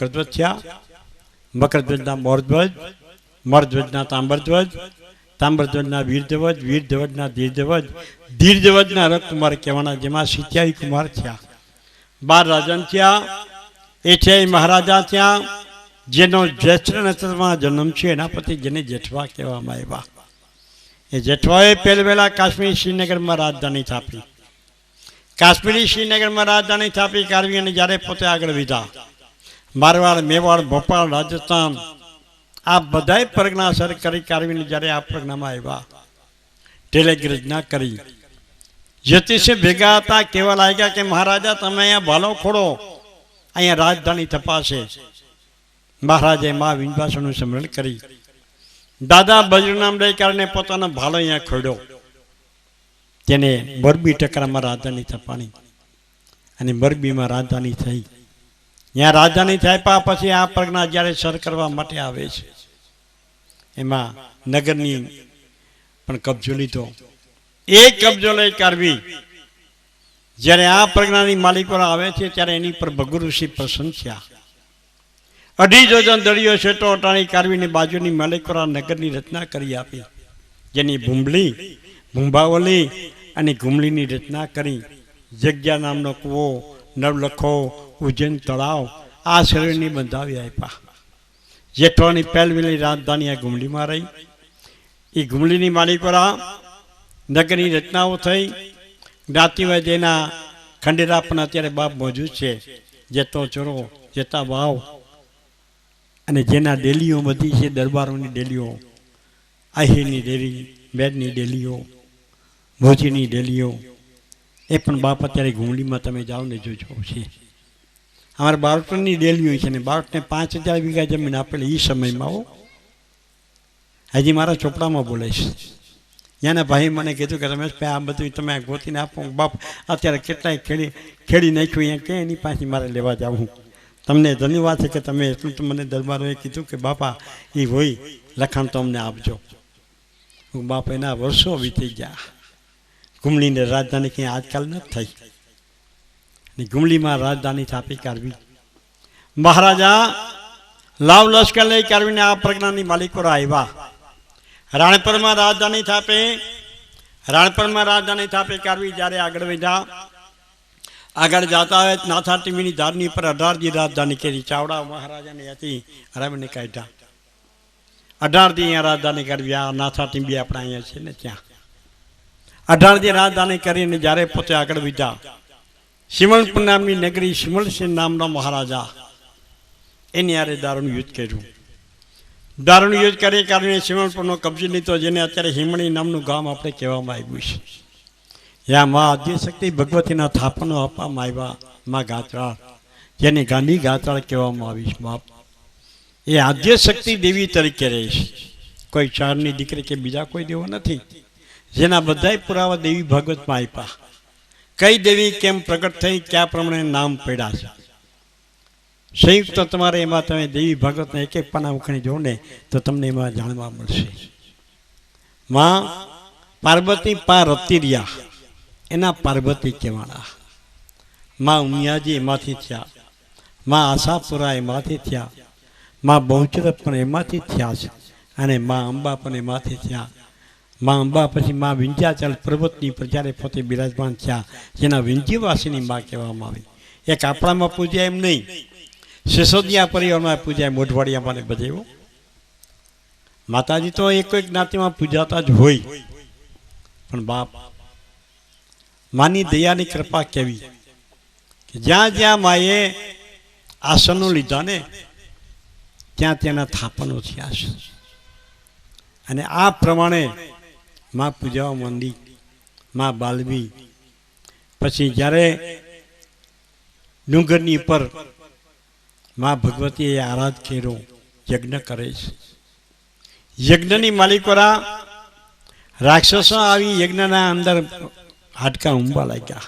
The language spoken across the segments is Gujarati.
મકરધ્વજ થયા મકરધ્વજના મોરધ્વજ, મોરધ્વજના તાંબરધ્વજ, તાંબરધ્વજના વીરધ્વજ, વીરધ્વજના ધીરધ્વજ, ધીરધ્વજના રથકુમાર કહેવાના જેમાં સિત્યાઈ કુમાર થયા. બાર રાજન થયા એ છે મહારાજા થયા, જેનો જ્યેષ્ઠ નક્ષત્રમાં જન્મ છે, એના પતિ જેને જેઠવા કહેવામાં આવ્યા. એ જેઠવાએ પહેલ વહેલા કાશ્મીર શ્રીનગરમાં રાજધાની સ્થાપી. કાશ્મીરી શ્રીનગરમાં રાજધાની સ્થાપી કારવી અને જ્યારે પોતે આગળ વધ્યા. મારવાડ, મેવાડ ભોપાલ રાજસ્થાન, આ બધાય પ્રજ્ઞા સર કરી કારવીને જ્યારે આ પ્રજ્ઞામાં આવ્યા ટેલેગ્રજના કરી. જ્યોતિષે ભેગા હતા કેવા લાગ્યા કે મહારાજા, તમે અહીંયા ભાલો ખોડો, અહીંયા રાજધાની તપાસે. મહારાજે મા વિંધવાસનું સ્મરણ કરી. દાદા બજરનામ લઈ કારણે પોતાનો ભાલો અહીંયા ખોડ્યો. તેને મોરબી ટકરામાં રાજધાની થપાણી અને મોરબીમાં રાજધાની થઈ. ત્યાં રાજાની થાય પછી આ પ્રજ્ઞા જ્યારે સર કરવા માટે આવે છે. એમાં નગરની પણ કબજો લીધો. એ કબજો લઈ કાઢવી જ્યારે આ પ્રજ્ઞાની માલિકો આવે છે ત્યારે એની પર ભગુ ઋષિ પ્રસન્ન થયા. અઢી જોજન દળીઓ શેટો અટાણી કાઢવીની બાજુની માલિકોરા નગરની રચના કરી આપી. જેની ભૂંબલી ભૂંભાવલી અને ઘૂમલીની રચના કરી. જગ્યા નામનો કૂવો, નવલખો ઉજ્જૈન તળાવ આ શરીરની બંધાવી આપ્યા. જેઠવાની પહેલવીની રાજધાની આ ગુમડીમાં રહી. એ ઘુમલીની માલિકોરા નગરની રચનાઓ થઈ. જ્ઞાતિવાય જેના ખંડેરા પણ અત્યારે બાપ મોજૂદ છે. જેતો ચોરો જેતા વાવ અને જેના ડેલીઓ બધી છે, દરબારોની ડેલીઓ, આહીરની ડેલી બેડની ડેલીઓ, ભોજીની ડેલીઓ, એ પણ બાપ અત્યારે ઘુમડીમાં તમે જાઓ ને જોજો છે. અમારા બાળકોની ડેલીઓ છે ને બાળકને પાંચ હજાર વીઘા જમીન આપેલી એ સમયમાં હો. હજી મારા ચોપડામાં બોલે છે. ત્યાંના ભાઈ મને કીધું કે રમેશભાઈ, આ બધું તમે ગોતીને આપો. બાપ, અત્યારે કેટલાય ખેડી ખેડી નાખ્યું અહીંયા કે એની પાસે મારે લેવા જવું તમને ધન્યવાદ છે કે તમે એટલું તો મને દરબારોએ કીધું કે બાપા એ હોય, લખાણ તો અમને આપજો. બાપ એના વર્ષો વીતી ગયા. ગુમલીને રાજધાની ક્યાંય આજકાલ નથી થઈ. ને ગુમલીમાં રાજધાની સ્થાપી કરવી. મહારાજા લાવ લશ્કર લઈ કરવીને આ પ્રજ્ઞાની માલિકો આવ્યા. રાણપરમાં રાજધાની સ્થાપે, રાણપરમાં રાજધાની સ્થાપે કરવી જ્યારે આગળ વધ્યા. આગળ જતા હોય નાથા ટીમીની ધારની પર અઢારજી રાજધાની કરી. ચાવડા મહારાજાની હતી રમને કાઢ્યા. અઢારજી અહીંયા રાજધાની કરવી. આ નાથા ટીંબી આપણે અહીંયા છે ને ત્યાં. અઢારજી રાજધાની કરીને જ્યારે પોતે આગળ વધ્યા સિમલપુર નામની નગરી સિમલસિંહ નામના મહારાજા. એની આરે દારૂનું યુદ્ધ કર્યું. દારૂનું યુદ્ધ કરી કારણે સિમલપુરનો કબજો લીધો, જેને અત્યારે હિમણી નામનું ગામ આપણે કહેવામાં આવ્યું છે. યા મા આદ્યશક્તિ ભગવતીના થાપનો આપવામાં આવ્યા, મા ગાત્રાળ, જેને ગાંધી ગાત્રાળ કહેવામાં આવી છે, બાપ. એ આદ્યશક્તિ દેવી તરીકે રહે છે. કોઈ ચારની દીકરી કે બીજા કોઈ દેવો નથી. જેના બધાય પુરાવા દેવી ભાગવતમાં આપ્યા. કઈ દેવી કેમ પ્રગટ થઈ, કયા પ્રમાણે નામ પડ્યા છે? સંયુક્ત તમારે એમાં તમે દેવી ભગતને એક એક પાના ઉખણી જો ને, તો તમને એમાં જાણવા મળશે. માં પાર્વતી પા રતી રહ્યા. એના પાર્વતી કહેવાના. માં ઉમિયાજી એમાંથી થયા. માં આશાપુરા એમાંથી થયા. માં બહુચરત પણ એમાંથી થયા છે. અને માં અંબા પણ એમાંથી થયા. માં અંબા પછી મા વિંધ્યાચલ પર્વતની પર પોતે બિરાજમાન થયા, જેના વિંધ્યવાસીની માં કહેવામાં આવી. એક આપણામાં પૂજ્યા એમ નહીં. સિસોદિયા પરિવારમાં પૂજાય મોઢવાડિયામાં ને બધે એવું માતાજી તો એક એક જ્ઞાતિમાં પૂજાતા જ હોય. પણ બાપ, માની દયાની કૃપા કેવી? કે જ્યાં જ્યાં માએ આસનો લીધા ને, ત્યાં તેના થાપનો થયા છે. અને આ પ્રમાણે માં પૂજાવા માંડી માં બાલવી. પછી જ્યારે ડુંગરની ઉપરમાં ભગવતીએ આરાધ કર્યો, યજ્ઞ કરે છે. યજ્ઞની માલિકોરા રાક્ષસો આવી યજ્ઞના અંદર હાડકા ઊંબા લાગ્યા.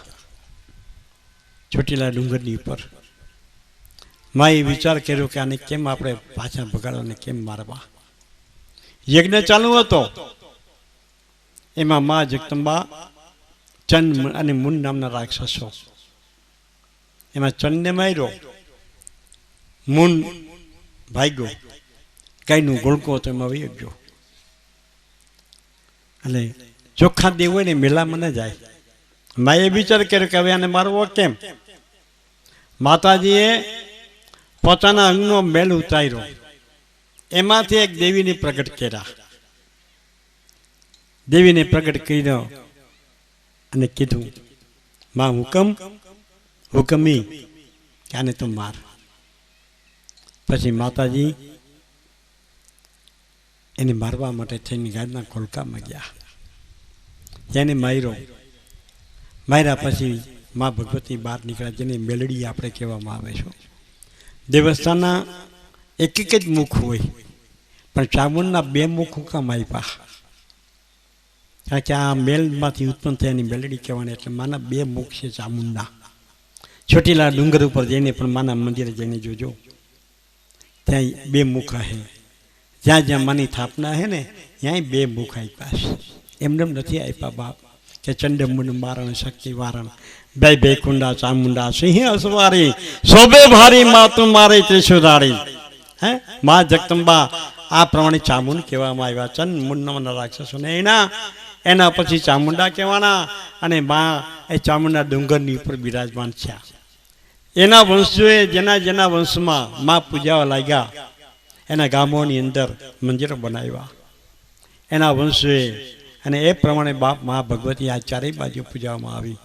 ચોટીલા ડુંગરની ઉપર. માં એ વિચાર કર્યો કે આને કેમ આપણે પાછા ભગાડવાને કેમ મારવા? યજ્ઞ ચાલુ હતો. એમાં મા જગદંબા ચંદ અને મુન નામના રાક્ષસો. એમાં ચંદને માર્યો, મૂન ભાગ્યો. ગાયનું ગુણકો તો એમાં વહી ગયો. અને ચોખ્ખા દેવ હોય ને મેલા ન જાય. માએ વિચાર કર્યો કે હવે આને મારવો કેમ? માતાજીએ પોતાના અંગનો મેલ ઉતાર્યો. એમાંથી એક દેવીને પ્રગટ કર્યા. દેવીને પ્રગટ કર્યો અને કીધું, માં હુકમ, હુકમી આને તું માર. પછી માતાજી એને મારવા માટે થઈને ગાયના ખોલકામાં ગયા. એને માર્યો. માર્યા પછી મા ભગવતી બહાર નીકળ્યા, જેને મેલડી આપણે કહેવામાં આવે છે. દેવસ્થાનના એક એક જ મુખ હોય, પણ ચામુંડના બે મુખ કામ આપ્યા કારણ કે આ મેલમાંથી ઉત્પન્ન થયાની મેલડી કહેવાની એટલે માના બે મુખ છે ચામુંડા ચોટીલા ડુંગર ઉપર જઈને પણ માના મંદિરે જઈને જોજો ત્યાં બે મુખ હે જ્યાં જ્યાં માની સ્થાપના હે ને ત્યાંય બે મુખ આપ્યા છે એમને એમ નથી આપ્યા બાપ કે ચંડમુંડ મારણ શક્તિ વારણ બે બે કુંડા ચામુંડા સિંહ અસવારી શોભે ભારી માતું મારે ત્રિશુરારી હે મા જગદંબા આ પ્રમાણે ચામુંડ કહેવામાં આવ્યા ચંદ મુંડના રાક્ષસોને એના એના પછી ચામુંડા કહેવાના અને મા એ ચામુંડા ડુંગરની ઉપર બિરાજમાન થયા. એના વંશજોએ જેના જેના વંશમાં મા પૂજાવા લાગ્યા, એના ગામોની અંદર મંદિરો બનાવ્યા. એના વંશોએ અને એ પ્રમાણે બાપ મા ભગવતી આ ચારેય બાજુ પૂજાવામાં આવી.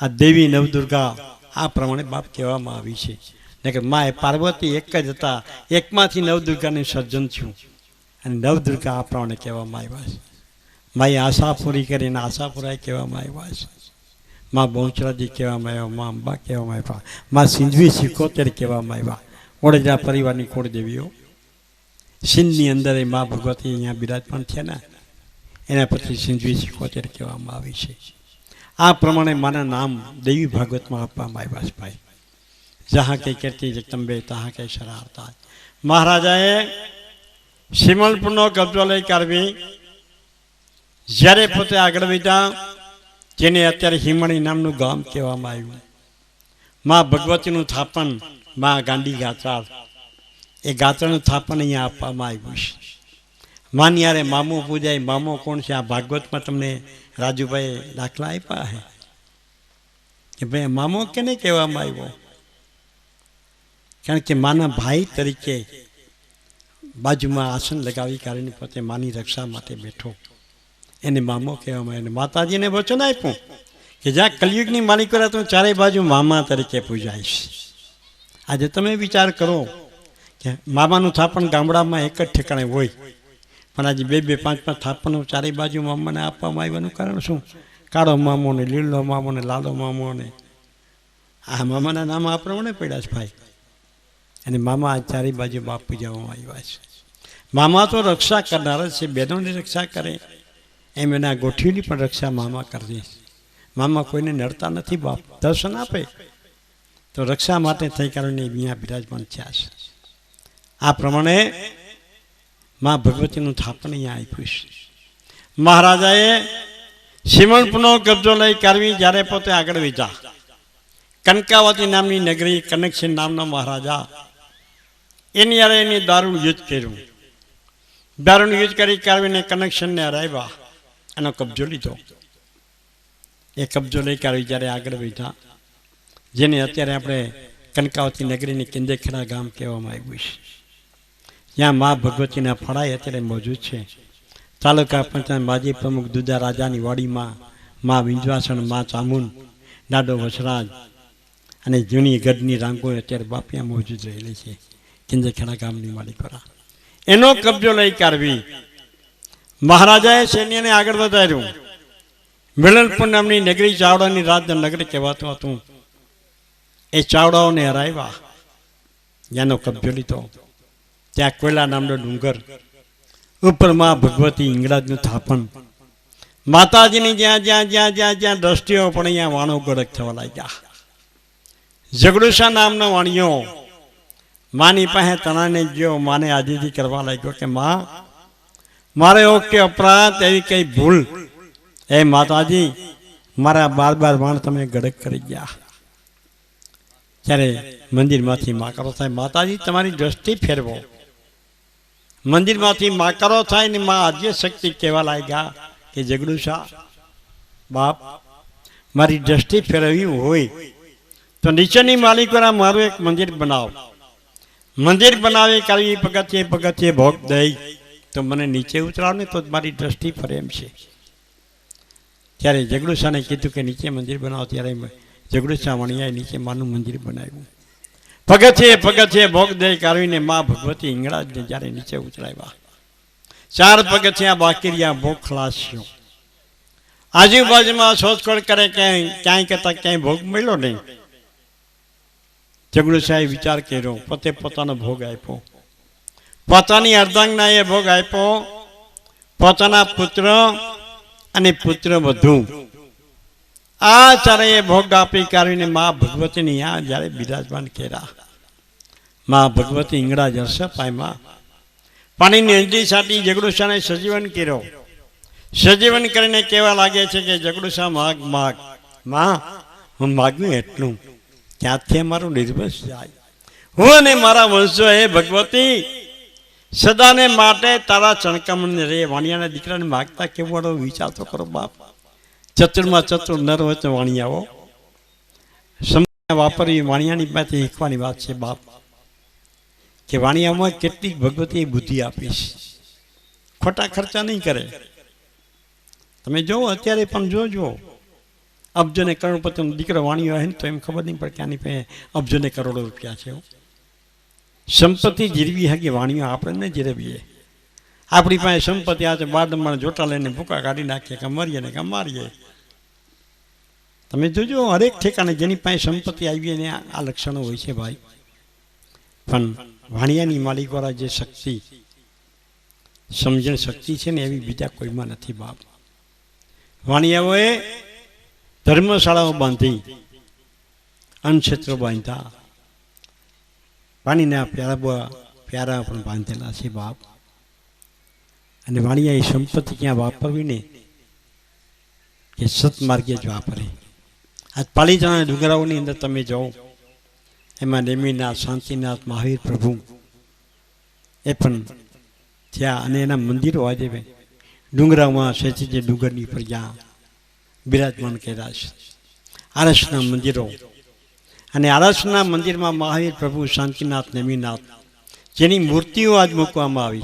આ દેવી નવદુર્ગા આ પ્રમાણે બાપ કહેવામાં આવી છે. કે મા એ પાર્વતી એક જ હતા. એકમાંથી નવદુર્ગાનું સર્જન થયું. અને નવદુર્ગા આ પ્રમાણે કહેવામાં આવ્યા છે. માએ આશા પૂરી કરીને આશા પૂરાય કહેવામાં આવ્યા છે. માં બહુચરાજી કહેવામાં આવ્યા, માં અંબા કહેવામાં આવ્યા, માં સિંધવી સિકોતેર કહેવામાં આવ્યા, વડોદરા પરિવારની કુળદેવીઓ. સિંધની અંદર એ મા ભગવતી અહીંયા બિરાજમાન થયા ને, એના પછી સિંધવી સિકોતેર કહેવામાં આવી છે. આ પ્રમાણે મારા નામ દેવી ભાગવતમાં આપવામાં આવ્યા છે ભાઈ. જહાં કે કીર્તિ જગદંબે, તહાં કે શરારતા. મહારાજાએ સિમલપુરનો કબજો લઈ કાઢવી જ્યારે પોતે આગળ વધ્યા, જેને અત્યારે હિમણી નામનું ગામ કહેવામાં આવ્યું. માં ભગવતીનું થાપનમાં ગાંડી ગાત્રા એ ગાત્રાનું થાપન અહીંયા આપવામાં આવ્યું છે. માની યારે મામો પૂજાય, મામો કોણ છે? આ ભાગવતમાં તમને રાજુભાઈ દાખલા આપ્યા હે કે ભાઈ મામો કેને કહેવામાં આવ્યો? કારણ કે માના ભાઈ તરીકે બાજુમાં આસન લગાવી કાઢીને પોતે માની રક્ષા માટે બેઠો. એને મામો કહેવામાં એને માતાજીને વચન આપ્યું કે જ્યાં કલયુગની માલિક તું તો ચારે બાજુ મામા તરીકે પૂજાઈશ. આજે તમે વિચાર કરો કે મામાનું થાપણ ગામડામાં એક જ ઠેકાણે હોય, પણ આજે બે બે પાંચ પાંચ થાપણો ચારે બાજુ મામાને આપવામાં આવ્યાનું કારણ શું? કાળો મામો ને લીલો મામો ને લાલો મામો ને આ મામાના નામ આ પ્રમાણે પડ્યા છે ભાઈ. અને મામા આ ચારે બાજુ બાપ પૂજાવામાં આવ્યા છે. મામા તો રક્ષા કરનાર જ છે, બહેનોની રક્ષા કરે. એમ એના ગોઠવીની પણ રક્ષા મામા કરજે. મામા કોઈને નડતા નથી, બાપ દર્શન આપે. તો રક્ષા માટે થઈ કારણે અહીંયા બિરાજમાન થયા છે. આ પ્રમાણે મા ભગવતીનું થાપણ અહીંયા આપ્યું છે. મહારાજાએ સિમણપુરનો કબજો લઈ કાઢવી જ્યારે પોતે આગળ વીજા કનકાવતી નામની નગરી, કનકસિંહ નામનો મહારાજા, એની યારે એની દારૂણ યુદ્ધ કર્યું. દારૂણ યુદ્ધ કરી કાઢવીને કનેક્શનને હરાવ્યા. એનો કબજો લીધો. એ કબજો લઈ કાઢવી જ્યારે આગળ વધ્યા, જેને અત્યારે આપણે કનકાવતી નગરીની કિંદેખેડા ગામ કહેવામાં આવ્યું છે. ત્યાં મા ભગવતીના ફળાય અત્યારે મોજૂદ છે. તાલુકા પંચાયત માજી પ્રમુખ દુધા રાજાની વાડીમાં મા વિંજવાસણ મા ચામુંડ દાડો વસરાજ અને જૂની ગઢની રાંગો અત્યારે બાપિયા મોજૂદ રહેલી છે કિંદેખેડા ગામની માલિકોરા. એનો કબજો લઈ કાઢવી મહારાજાએ સૈન્યને આગળ વધાર્યું. મિલનપુર નામની નગરી ચાવડાની રાજ્ય નગરી કહેવાતું હતું. એ ચાવડાઓને હરાવ્યા. એનો કબજો લીધો. ત્યાં કોયલા નામનો ડુંગર. ઉપરમાં ભગવતી ઇંગળાજનું થાપણ. માતાજીની જ્યાં જ્યાં જ્યાં જ્યાં જ્યાં દ્રષ્ટિઓ પણ અહીંયા વાણો ગળક થવા લાગ્યા. ઝઘડુસા નામનો વાણિયો. માની પાસે તણાને ગયો. માને આજીજી કરવા લાગ્યો કે, માં મારે ઓકે અપરાધ, એવી કઈ ભૂલ? એ માતાજી, મારા બાર બાર વાણ તમે ગડક કરી ગયા. ત્યારે મંદિરમાંથી માકરો થાય. માતાજી, તમારી દ્રષ્ટિ ફેરવો. મંદિરમાંથી માકરો થાય ને મા આજે શક્તિ કહેવા લાગ્યા કે જગડુશા બાપ, મારી દ્રષ્ટિ ફેરવી હોય તો નીચેની માલિકોના મારું એક મંદિર બનાવો. મંદિર બનાવી કરવી પગથિયે પગથિયે ભોગ દઈ. તો મને નીચે ઉતરાવ ને તો મારી દ્રષ્ટિ ફરે એમ છે. ત્યારે જગડુશાને કીધું કે નીચે મંદિર બનાવો, ત્યારે જગડુશા વણિયાએ નીચે માનું મંદિર બનાવ્યું. પગથિયે પગથિયે ભોગ દઈ કાઢીને મા ભગવતી ઇંગળાજને જ્યારે નીચે ઉતરાવ્યા. ચાર પગથિયા બાકી રહ્યા ભોગ ખલાસ્યો. આજુબાજુમાં શોધખોળ કરે, ક્યાંય ક્યાંય કરતા ક્યાંય ભોગ મળ્યો નહીં. જગડુ સાહેબ વિચાર કર્યો, પોતે પોતાનો ભોગ આપ્યો. પોતાની અર્ધાંગનાએ ભોગ આપ્યો. પોતાના પુત્ર અને પુત્ર વધુ આ ચારે ભોગ આપી કાઢીને મા ભગવતીની આ જ્યારે બિરાજમાન કર્યા. મા ભગવતી ઇંગળા જશે પાયમાં. પાણીની અંજી સાટી જગડુશાને સજીવન કર્યો. સજીવન કરીને કહેવા લાગે છે કે જગડુશા માગ માગ. માં, હું માગ્યું એટલું. ક્યાંથી અમારું નિર્વસ જાય? હું અને મારા વંશો હે ભગવતી સદાને માટે તારા ચણકામણ રે, વાણિયાના દીકરાને માગતા કેવો વાળો વિચાર તો કરો બાપ. ચતુરમાં ચતુર નર હોય તો વાણિયાઓ સમય વાપરવી વાણિયાની પાસે શીખવાની વાત છે બાપ. કે વાણિયામાં કેટલીક ભગવતી બુદ્ધિ આપીશ. ખોટા ખર્ચા નહીં કરે. તમે જુઓ અત્યારે પણ જોજો. અબજો ને કરોડપતિનો દીકરો વાણિયો હોય ને તો એમ ખબર નહીં પડે કે આની પાસે અબજો ને કરોડો રૂપિયા છે સંપત્તિ જીરવી હકી વાણીઓ આપણે ન જીરવીએ આપણી પાસે સંપત્તિ આજે બાદમાં જોટા લઈને ભૂકા કાઢી નાખીએ કે મરીએ ને કે મારીએ. તમે જોજો, હરેક ઠેકાણે જેની પાસે સંપત્તિ આવી એને આ લક્ષણો હોય છે ભાઈ. પણ વાણિયાની માલિકવાળા જે શક્તિ, સમજણ શક્તિ છે ને એવી બીજા કોઈમાં નથી બાપ. વાણિયાઓએ ધર્મશાળાઓ બાંધી, અન્નક્ષેત્રો બાંધ્યા. પાણીના પ્યારા પ્યારા પણ બાંધેલા છે બાપ અને વાણીએ એ સંપત્તિ ક્યાં વાપરવી ને કે સતમાર્ગે જ વાપરે આજ પાલીતાણા ડુંગરાઓની અંદર તમે જાઓ એમાં નેમીનાથ શાંતિનાથ મહાવીર પ્રભુ એ પણ ત્યાં અને એના મંદિરો આજે ડુંગરામાં છે જે ડુંગરની પર જ્યાં બિરાજમાન કર્યા છે આરસના મંદિરો અને આરસના મંદિરમાં મહાવીર પ્રભુ શાંતિનાથ નેમીનાથ જેની મૂર્તિઓ આજ મૂકવામાં આવી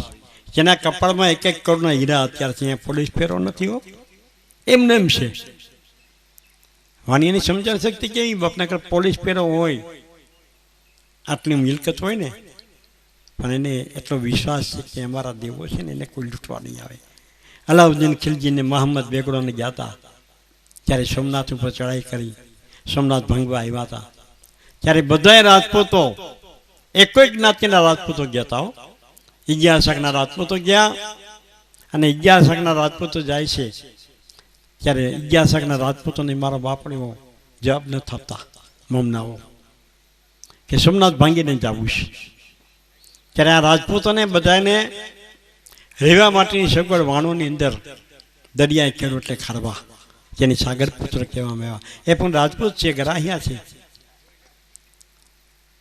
જેના કપાળમાં એક એક કરોડના હીરા અત્યારે અહીંયા પોલીસ ફેરો નથી હો. એમને એમ છે. વાણીની સમજણ શક્તિ કેવી? બાપના કર પોલીસ ફેરો હોય, આટલી મિલકત હોય ને, પણ એને એટલો વિશ્વાસ છે કે અમારા દેવો છે ને એને કોઈ લૂંટવા નહીં આવે. અલાઉદ્દીન ખિલજીને મહમ્મદ બેગડોને ગયા હતા. ત્યારે સોમનાથ ઉપર ચડાઈ કરી, સોમનાથ ભંગવા આવ્યા હતા. ત્યારે બધા રાજપૂતો એકો એક જ્ઞાતિના રાજપૂતો ગયા હો. અગિયાર શાકના રાજપૂતો ગયા અને અગિયાર રાજપૂતો જાય છે. ત્યારે અગિયાર રાજપૂતોને મારા બાપણીઓ જવાબ ન થતા મમનાઓ, કે સોમનાથ ભાંગીને જવું છે. ત્યારે આ રાજપૂતોને બધાને રહેવા માટેની સગવડ વાણોની અંદર દરિયાએ એટલે ખારવા, જેની સાગર પુત્ર કહેવામાં આવ્યા. એ પણ રાજપૂત છે, ગરાહિયા છે.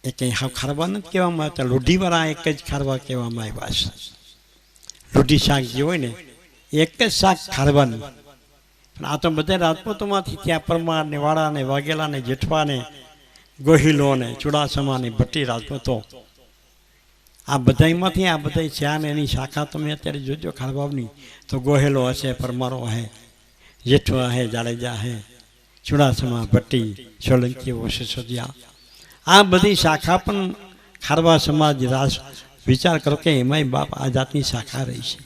એ કંઈ હા ખારવા નથી કહેવામાં આવતા. લોઢીવાળા એક જ ખારવા કહેવામાં આવ્યા છે. લોઢી શાક જે હોય ને, એક જ શાક ખારવાનું. પણ આ તો બધા રાજપૂતોમાંથી ત્યાં પરમાર ને વાઘેલાને, જેઠવાને, ગોહિલોને ને જેઠવા ને ગોહિલો ને ચુડાસમા ને ભટ્ટી રાજપૂતો. આ બધામાંથી આ બધા છે. ને એની શાખા તમે અત્યારે જોજો ખારબાવની તો ગોહેલો હશે, પરમારો હે, જેઠવા હે, જાડેજા હે, ચુડાસમા, ભટ્ટી સોલંકી સિસોદિયા આ બધી શાખા પણ ખારવા સમાજ રાસ વિચાર કરો કે એમાંય બાપ આ જાતની શાખા રહી છે.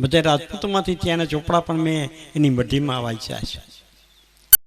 બધા રાજપૂતોમાંથી ત્યાંના ચોપડા પણ મેં એની મઢીમાં વાંચ્યા છે.